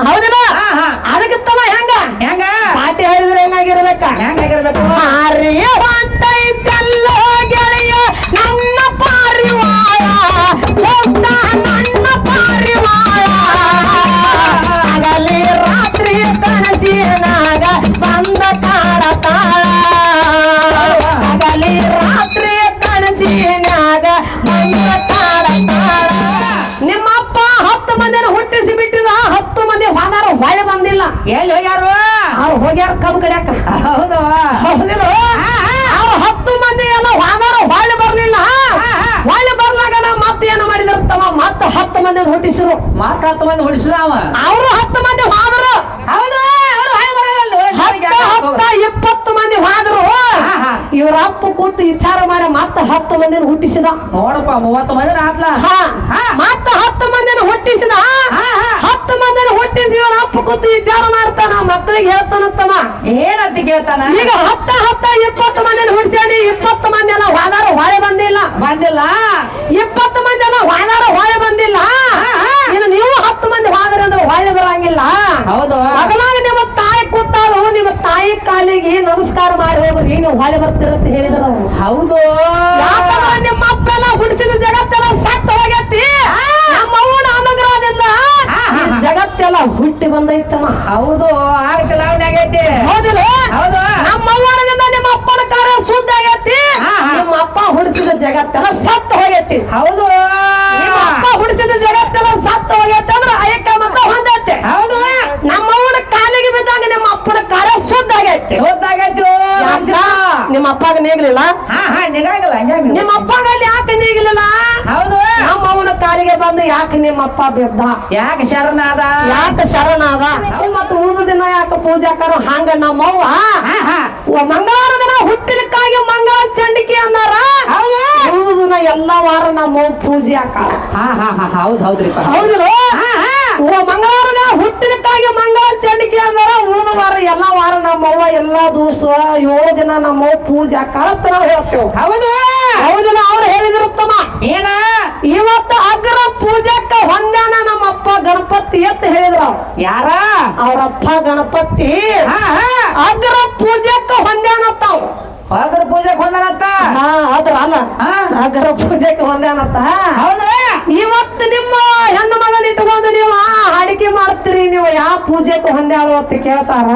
ಹೌದಿಲ್ಲ ಹಾ, ಹಾ. ಅದಕ್ಕೆ ತಮ್ಮ ಹೆಂಗ? ಹೆಂಗ? ಪಾಟಿ ಹೇಳಿದ್ರೆ ಹೆಂಗಾಗಿರ್ಬೇಕ? ಹೆಂಗಾಗಿರ್ಬೇಕು ಗೆಳೆಯ ನನ್ನ ಪಾರಿವಾಳ ಹೋಗ್ತ ನನ್ನ ಕಬ್ಬು ಕಡ್ಯಾಕ? ಹೌದು. ಹೌದಿಲ್ಲ. ಅವ್ರು ಹತ್ತು ಮಂದಿ ಎಲ್ಲ ಹೋದಾರ ಹೊಳ್ಳಿ ಬರ್ಲಿಲ್ಲ. ಹೊಳ್ಳಿ ಬರ್ಲಾಗ ಮತ್ತೆ ಏನು ಮಾಡಿದ್ರು? ತಮ್ಮ ಮತ್ತೆ ಹತ್ತು ಮಂದಿ ಹುಟ್ಟಿಸಿರು. ಮತ್ತ ಹತ್ತು ಮಂದಿ ಹುಡಿಸಿದಾವ ಅವರು ಹತ್ತು ಮಂದಿ ಹೋದರು ಹೌದು. ಹತ್ತ ಇಪ್ಪತ್ತು ಮಂದಿ ಹಾದ್ರು. ಇವ್ರ ಅಪ್ಪ ಕೂತು ವಿಚಾರ ಮಾಡಿ ಮತ್ತ ಹತ್ತು ಮಂದಿನ ಹುಟ್ಟಿಸಿದ. ನೋಡಪ್ಪ ಮೂವತ್ತು ಮಂದಿ ಆತ್ಲ. ಮತ್ತೆ ಹತ್ತು ಮಂದಿನ ಹುಟ್ಟಿಸಿದ. ಹಾ, ಹಾ. ಹತ್ತು ಮಂದಿನ ಹುಟ್ಟಿಸಿ ಇವ್ರ ಅಪ್ಪ ಕೂತು ವಿಚಾರ ಮಾಡ್ತಾನ. ಮಕ್ಕಳಿಗೆ ಹೇಳ್ತಾನತ್ತಮ್ಮ ಏನಂತ ಕೇಳ್ತಾನ? ಈಗ ಹತ್ತ ಹತ್ತ ಇಪ್ಪತ್ತು ಮಂದಿನ ಹುಡ್ಸ್ಯಾಡಿ ಇಪ್ಪತ್ತು ಮಂದಿ ಎಲ್ಲ ಹೋದಾರ ಹೊಳೆ ಬಂದಿಲ್ಲ. ಬಂದಿಲ್ಲ? ಇಪ್ಪತ್ತು ಮಂದಿ ಎಲ್ಲ ಹೋದಾರ ಹೊಳೆ ಬಂದಿಲ್ಲ. ಇನ್ನು ನೀವು ಹತ್ತು ಮಂದಿ ಹೋದ್ರಿ ಅಂದ್ರೆ ಹೊಳೆ ಬರಂಗಿಲ್ಲ. ಹೌದು ಮಗಲಾಗ ನಿಮ್ಮ ತಾಯಿ ಕೂತಾಳು ನಿಮ್ಮ ತಾಯಿ ಕಾಲಿಗೆ ನಮಸ್ಕಾರ ಮಾಡಿ ಹೋಗ್ರಿ ನೀವು ಹೊಳೆ ಬರ್ತಿರತ್ತೆ ಹೇಳಿದ್ರು ಅವ್ರು. ಹೌದು. ಯಾಕಂದ್ರೆ ನಿಮ್ಮ ಅಪ್ಪೆಲ್ಲ ಹುಡ್ಸಿದ ಜಗತ್ತೆಲ್ಲ ಸತ್ತ ಹೋಗೈತಿ? ನಮ್ಮ ಅವನ ಅನುಗ್ರಹದಿಂದ ಈ ಜಗತ್ತೆಲ್ಲ ಹುಟ್ಟಿ ಬಂದೈತಮ್ಮ. ಹೌದು ಆಗ ಚಲಾವಣೆ ಆಗೈತಿ. ಹೌದಿಲ್ಲ? ಹೌದು. ನಮ್ಮ ಅವ್ವನಿಂದ ನಿಮ್ಮ ಅಪ್ಪನ ಕಾರ್ಯ ಶುದ್ಧ ಆಗೈತಿ. ನಿಮ್ಮ ಅಪ್ಪ ಹುಡ್ಸಿದ ಜಗತ್ತೆಲ್ಲ ಸತ್ತ ಹೋಗೈತಿ. ಹೌದು. ನಿಮ್ಮ ಅಪ್ಪ ಹುಡಿಸಿದ ಜಗತ್ತೆಲ್ಲ ಸತ್ತ ಹೋಗೈತೆ ಅಂದ್ರೆ ಅಯ್ಯಕ್ಕ ಮತ್ತ ಹೊಂದೈತೆ. ಹೌದು. ನಮ್ಮ ಅವ್ವನ ಕಾಲಿಗೆ ಬಿದ್ದಾಗ ನಿಮ್ಮ ಅಪ್ಪನ ಕಾರ್ಯ ಶುದ್ಧ ಆಗೈತಿ ಸೋತಾಗೈತಿ ಯಾಕ? ನಿಮ್ಮ ಅಪ್ಪಾಗ ನೇಗ್ಲಿಲ್ಲ? ಹಾ ಹಾ ನಿಗಾಗಲ್ಲ ನಿಮ್ಮ ಅಪ್ಪಗಲ್ಲಿ ಯಾಕೆ ನೀಗ್ಲಿಲ್ಲ? ಹೌದು. ನಮ್ಮ ಅವನ ಕಾಲಿಗೆ ಬಂದು ಯಾಕೆ ನಿಮ್ಮ ಅಪ್ಪ ಬಿದ್ದ? ಯಾಕೆ ಶರಣಾದ? ಯಾಕೆ ಶರಣಾದ? ಮತ್ತು ಉಳಿದ ದಿನ ಯಾಕೆ ಪೂಜಾಕರ ಹಂಗ ನಮ್ಮವ್ವ? ಹಾ ಹಾ. ವ- ಮಂಗಳವಾರ ದಿನ ಹುಟ್ಟಿದಕ್ಕಾಗಿ ಮಂಗಳ ಚಂಡಿಕೆ ಅನ್ನಾರ ಉಳಿದ ದಿನ ಎಲ್ಲಾ ವಾರ ನಮ್ಮ ಪೂಜೆ ಹಾಕ ಹಾ ಹಾ ಹಾ ಹೌದು ಹೌದ್ರಿಪ್ಪ. ಹೌದಿಲ್ಲ? ಹಾ ಮಂಗಳವಾರ ಹುಟ್ಟಿದಕ್ಕಾಗಿ ಮಂಗಳ ಚಂಡಿಕೆ ಅಂದ್ರ. ಉಳಿದ ವಾರ ಎಲ್ಲಾ ವಾರ ನಮ್ಮವ್ವ ಎಲ್ಲಾ ದಿವಸ ಏಳು ದಿನ ನಮ್ಮವ್ವ ಪೂಜೆ ನಾವು ಹೇಳ್ತೇವೆ. ಹೌದು. ಹೌದಿಲ್ಲ ಅವ್ರು ಹೇಳಿದಿರುತ್ತಮ್ಮ ಏನ? ಇವತ್ತು ಅಗ್ರ ಪೂಜೆಕ್ಕ ಹೊಂದಾನ ನಮ್ಮಪ್ಪ ಗಣಪತಿ ಅಂತ ಹೇಳಿದ್ರ ಅವ್ರು. ಯಾರ? ಅವ್ರಪ್ಪ ಗಣಪತಿ. ಅಗ್ರ ಪೂಜೆಕ್ಕ ಹೊಂದ್ಯಾನತ್ತಾವ್ ಅಗ್ರ ಪೂಜೆಗೆ ಹೊಂದನತ್ತ ಹಾ ಅದ್ರ ಅಲ್ಲ. ಅಗ್ರ ಪೂಜೆಕ್ಕೆ ಹೊಂದ್ಯಾನತ್ತ ಹೌದು? ಇವತ್ತು ನಿಮ್ಮ ಹೆಣ್ಣು ಮಗನ ಇಟ್ಕೊಂಡು ನೀವು ಅಡಿಕೆ ಮಾಡ್ತೀರಿ ನೀವು ಯಾವ ಪೂಜೆಗೆ ಹೊಂದ್ಯಾಳು ಅಂತ ಕೇಳ್ತಾರ?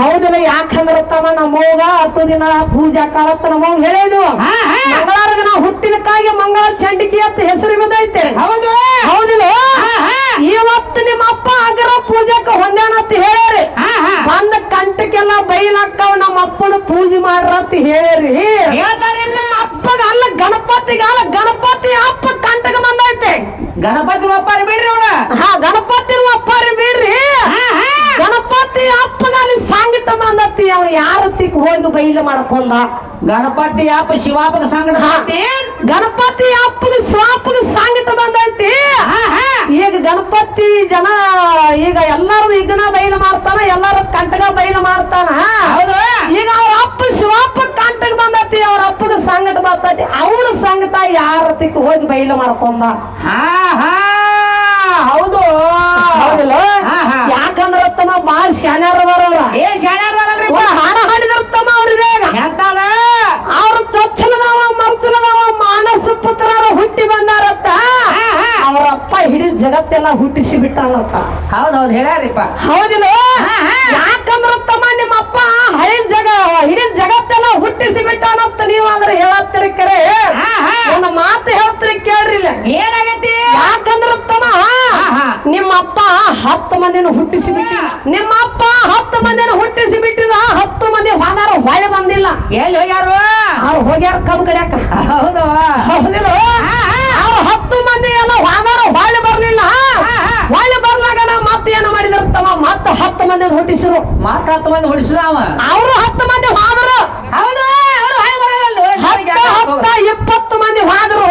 ಹೌದಲ್ಲ ಯಾಕಂದ್ರ ತಮ್ಮ ನಮ್ಮವ್ಗ ಹತ್ತು ದಿನ ಪೂಜಾ ಕಾಲತ್ತ ನಮ್ಮವ್ ಹೇಳಿದ್ವು ಮಂಗಳಾರ. ಮಂಗಳವಾರ ದಿನ ಹುಟ್ಟಿದಕ್ಕಾಗಿ ಮಂಗಳ ಚಂಡಿಕೆ ಅಂತ ಹೆಸರು ಬಂದೈತೆ ಹೌದು. ಹೌದಿಲ್ಲ. ಇವತ್ತು ನಿಮ್ಮ ಅಪ್ಪ ಅಗ್ರ ಪೂಜೆಗೆ ಹೊಂದ್ಯಾನಂತ ಹೇಳ್ಯಾರಿ. ಹಾ ಹಾ. ಬಂದ ಕಂಟಕ್ಕೆಲ್ಲ ಬೈಲಾಕ್ಕವ್ ನಮ್ಮ ಅಪ್ಪನ ಪೂಜೆ ಮಾಡ್ರ ಅಂತ ಹೇಳ್ಯಾರಿ. ಅಪ್ಪಗ ಅಲ್ಲ ಗಣಪತಿಗ ಅಲ್ಲ ಗಣಪತಿ ಅಪ್ಪ ಕಂಟಕ ಬಂದೈತೆ. ಗಣಪತಿ ಅಪ್ಪಾರಿ ಬಿಡ್ರಿ ಅವನ. ಹಾ ಗಣಪತಿ ಅಪ್ಪಾರಿ ಬಿಡ್ರಿ. ಹಾ ಹಾ. ಗಣಪತಿ ಅಪ್ಪಗ ಅಲ್ಲಿ ಸಾಂಗಿಟ ಬಂದತಿ ಅವ ಯಾರ ತಿಕ್ ಹೋಗಿ ಬೈಲು ಮಾಡ್ಕೊಂಡ. ಗಣಪತಿ ಅಪ್ಪ ಶಿವಾಪಕ ಸಂಗಡ ಗಣಪತಿ ಅಪ್ಪಗ ಸ್ವಾಪಗ ಸಾಂಗಿತ ಬಂದೈತಿ. ಈಗ ಗಣಪತಿ ಜನ ಈಗ ಎಲ್ಲಾರು ಈಗನ ಬಯಲು ಮಾಡ್ತಾನ ಎಲ್ಲಾರು ಕಂಟಗ ಬಯಲು ಮಾಡ್ತಾನ. ಹೌದು. ಈಗ ಅವ್ರ ಅಪ್ಪ ಶಿವಪ್ಪ ಕಂಟಗ ಬಂದೈತಿ ಅವ್ರ ಅಪ್ಪಗ ಸಂಗಟ ಬರ್ತೈತಿ. ಅವನ ಸಂಗಟ ಯಾರ ತಿಕ್ ಹೋಗಿ ಬಯಲು ಮಾಡ್ಕೊಂಡ? ಹೌದು. ಹೌದಿಲ್ಲ. ಯಾಕಂದ್ರ ತಮ್ಮ ಬಾಳ ಶಾಣ್ಯಾರ ಅದಾರ ಏನ್ ಶಾನ್ಯಾರ ಹಾಡ ಹಾಡಿದಿರ್ತಮ್ಮ ಹುಟ್ಟಿ ಬಂದಾರತ್ತ ಅವರಪ್ಪ ಹಿಡಿದ ಅವ್ರ ಅಪ್ಪ ಹಿಡಿ ಜಗತ್ತೆಲ್ಲ ಹುಟ್ಟಿಸಿ ಬಿಟ್ಟಾನತ್ತ ಹೌದ್ ಹೌದ್ ಹೇಳ್ಯಾರಿಪ್ಪ. ಹೌದಿಲ್ಲ. ಯಾಕಂದ್ರ ತಮ್ಮ ನಿಮ್ಮ ಅಪ್ಪ ಹಳಿ ಜಗ ಹಿಡಿದ ಜಗತ್ತೆಲ್ಲ ಹುಟ್ಟಿಸಿ ಬಿಟ್ಟಾನಂತ ನೀವು ಅಂದ್ರೆ ಹೇಳತ್ತೀರಿ ಕರೆ. ಒಂದು ಮಾತು ಹೇಳ್ತೀರಿ ಕೇಳ್ರಿ ಇಲ್ಲ ಏನಾಗೈತಿ? ಯಾಕಂದ್ರ ತಮ್ಮ ಹಾ. ನಿಮ್ಮ ಅಪ್ಪ ಹತ್ತು ಮಂದಿನ ಹುಟ್ಟಿಸಿ ಬಿಟ್ಟ ನಿಮ್ಮ ಅಪ್ಪ ಹತ್ತು ಮಂದಿನ ಹುಟ್ಟಿಸಿ ಬಿಟ್ಟಿದ ಹತ್ತು ಮಂದಿ ಹೋದಾರ ಹೊಳೆ ಬಂದಿಲ್ಲ. ಎಲ್ಲಿ ಹೋಗ್ಯಾರು? ಅವ್ರು ಹೋಗ್ಯಾರ ಕಬ್ಬು ಕಡ್ಯಾಕ. ಹೌದು. ಹೌದಿಲ್ಲ ಹಾ, ಹಾ. ಅವ್ರು ಹತ್ತು ಮಂದಿ ಎಲ್ಲ ಹೋದಾರ ಹೊಳೆ ಬರ್ಲಿಲ್ಲ ಹಾ, ಹಾ. ಹೊಳೆ ಬರ್ಲಾಗಣ ಮತ್ತೆ ಏನು ಮಾಡಿದ್ರು ತಮ್ಮ ಮತ್ತೆ ಹತ್ತು ಮಂದಿ ಹೊಟ್ಟಿಸಿರು ಮತ್ತ ಹತ್ತು ಮಂದಿ ಹುಡಿಸಿದಾವ ಅವರು ಹತ್ತು ಮಂದಿ ಹೋದರು. ಹೌದು ಅವ್ರು ಬರಲ್ಲ ಹತ್ತ ಇಪ್ಪತ್ತು ಮಂದಿ ಹೋದ್ರು.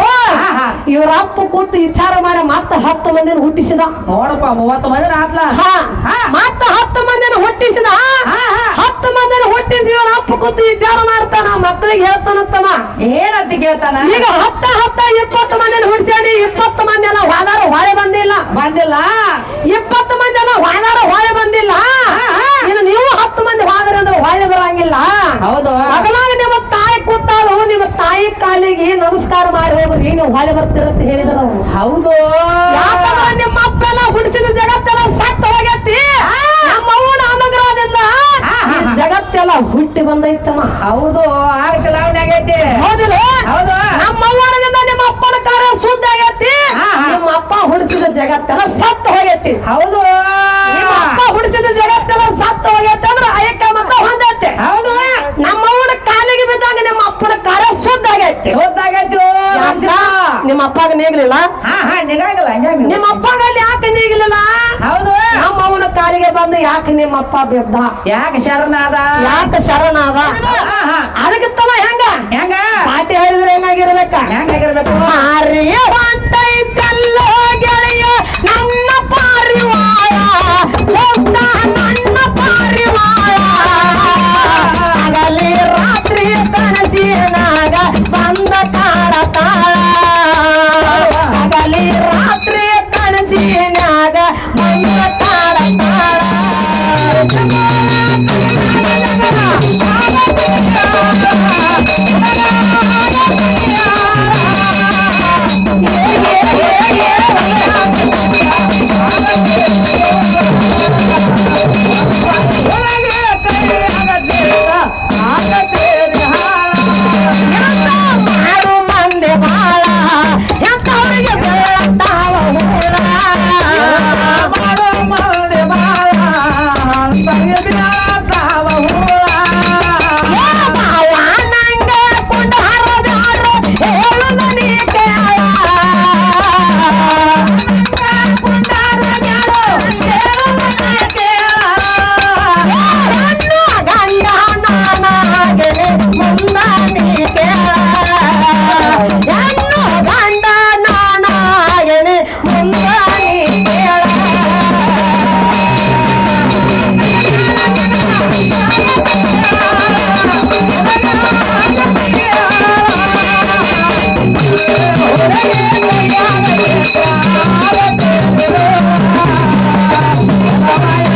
ಇವ್ರ ಅಪ್ಪ ಕೂತು ವಿಚಾರ ಮಾಡಿ ಮತ್ತೆ ಹತ್ತು ಮಂದಿನ ಹುಟ್ಟಿಸಿದ. ನೋಡಪ್ಪ ಮೂವತ್ತು ಮಂದಿ ಆತ್ಲ. ಮತ್ತೆ ಹತ್ತು ಮಂದಿನ ಹುಟ್ಟಿಸಿದ. ಹತ್ತು ಮಂದಿನ ಹುಟ್ಟಿಸಿ ಇವ್ರ ಅಪ್ಪ ಕೂತು ವಿಚಾರ ಮಾಡ್ತಾನ ಮಕ್ಕಳಿಗೆ ಹೇಳ್ತಾನತ್ತಮ್ಮ ಏನಂತ ಕೇಳ್ತಾನ? ಈಗ ಹತ್ತ ಹತ್ತ ಇಪ್ಪತ್ತು ಮಂದಿನ ಹುಟ್ಟಿಸಿ ಇಪ್ಪತ್ತು ಮಂದಿ ಎಲ್ಲ ಹೋದಾರು ಹೊಳೆ ಬಂದಿಲ್ಲ. ಬಂದಿಲ್ಲ? ಇಪ್ಪತ್ತು ಮಂದಿ ಎಲ್ಲ ಹೊಳೆ ಬಂದಿಲ್ಲ ಇನ್ನು ನೀವು ಹತ್ತು ಮಂದಿ ಹೋದ್ರಿ ಅಂದ್ರೆ ಹೊಳೆ ಬರಂಗಿಲ್ಲ ಹೌದು. ಮಗಲಾಗ ನಿಮ್ಮ ತಾಯಿ ಕೂತಾಳು ನಿಮ್ಮ ತಾಯಿ ಕಾಲಿಗೆ ನಮಸ್ಕಾರ ಮಾಡಿ ಹೋಗ್ರಿ ನೀವು ಹೊಳೆ ಬರ್ತಿರತ್ತ ಹೇಳಿದ್ರು ಅವ್ರು. ಹೌದು. ಯಾಕಂದ್ರೆ ನಿಮ್ಮ ಅಪ್ಪೆಲ್ಲ ಹುಡಿಸಿದ ಜಗತ್ತೆಲ್ಲ ಸತ್ತ ಹೋಗೈತಿ. ನಮ್ಮ ಅವನ ಅನುಗ್ರಹದಿಂದ ಈ ಜಗತ್ತೆಲ್ಲ ಹುಟ್ಟಿ ಬಂದೈತಮ್ಮ. ಹೌದು. ಆಗ ಚಲಾವಣೆ ಆಗೈತಿ. ಹೌದಿಲ್ಲ? ಹೌದು. ನಮ್ಮ ನಿಮ್ಮ ಅಪ್ಪನ ಕಾರ್ಯ ಶುದ್ಧ ಆಗೈತಿ. ನಿಮ್ಮ ಅಪ್ಪ ಹುಡ್ಸಿದ ಜಗತ್ತೆಲ್ಲ ಸತ್ತು ಹೋಗೈತಿ. ಹೌದು ನಿಮ್ಮ ಅಪ್ಪ ಹುಡಿಸಿದ ಜಗತ್ತೆಲ್ಲ ಸತ್ತು ಹೋಗೈತಿ ಅಂದ್ರೆ ಅಯ್ಯಕ್ಕ ಮತ್ತ ಹೊಂದೈತಿ ಹೌದು ನಮ್ಮ ಅವ್ವನ ಕಾಲಿಗೆ ಬಿದ್ದಾಗ ನಿಮ್ಮ ಅಪ್ಪನ ಕಾರ್ಯ ಶುದ್ಧ ಆಗೈತಿ ಸೋತಾಗೈತಿ ಯಾಕ? ನಿಮ್ಮ ಅಪ್ಪಾಗ ನೀಗ್ಲಿಲ್ಲ? ಹಾ ಹಾ ನಿಗಾಗಲ್ಲ ಹಂಗಾಗಿ ನಿಮ್ಮ ಅಪ್ಪಗಲ್ಲಿ ಯಾಕೆ ನೀಗಲಿಲ್ಲ? ಹೌದು. ನಮ್ಮ ಅವನ ಕಾಲಿಗೆ ಬಂದು ಯಾಕೆ ನಿಮ್ಮ ಅಪ್ಪ ಬಿದ್ದ? ಯಾಕೆ ಶರಣಾದ? ಯಾಕೆ ಶರಣಾದ? ಹಾ, ಹಾ. ಅದಕ್ಕೆ ತಮ್ಮ ಹೆಂಗ? ಹೆಂಗ? ಪಾಟಿ ಹೇಳಿದ್ರೆ ಹೆಂಗಾಗಿರ್ಬೇಕ? ಹೆಂಗಾಗಿರ್ಬೇಕು? ಮಾರಿಯ ಹೊಂಟೈತಲ್ಲೋ ಗೆಳೆಯ ನನ್ನ ಪಾರಿವಾಳ ಹೋಗ್ತಾ ನನ್ನ Yeah. bye bye.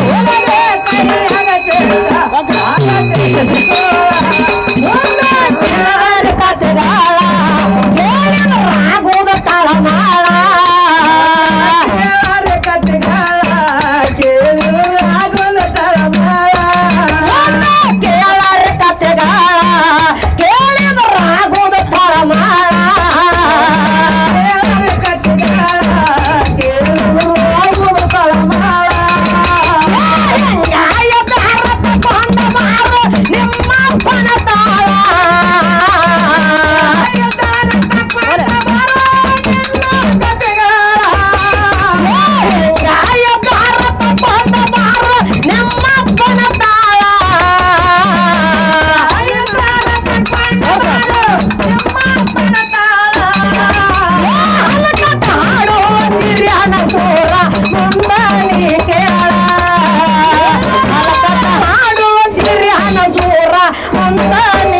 ಮುಂದನಿ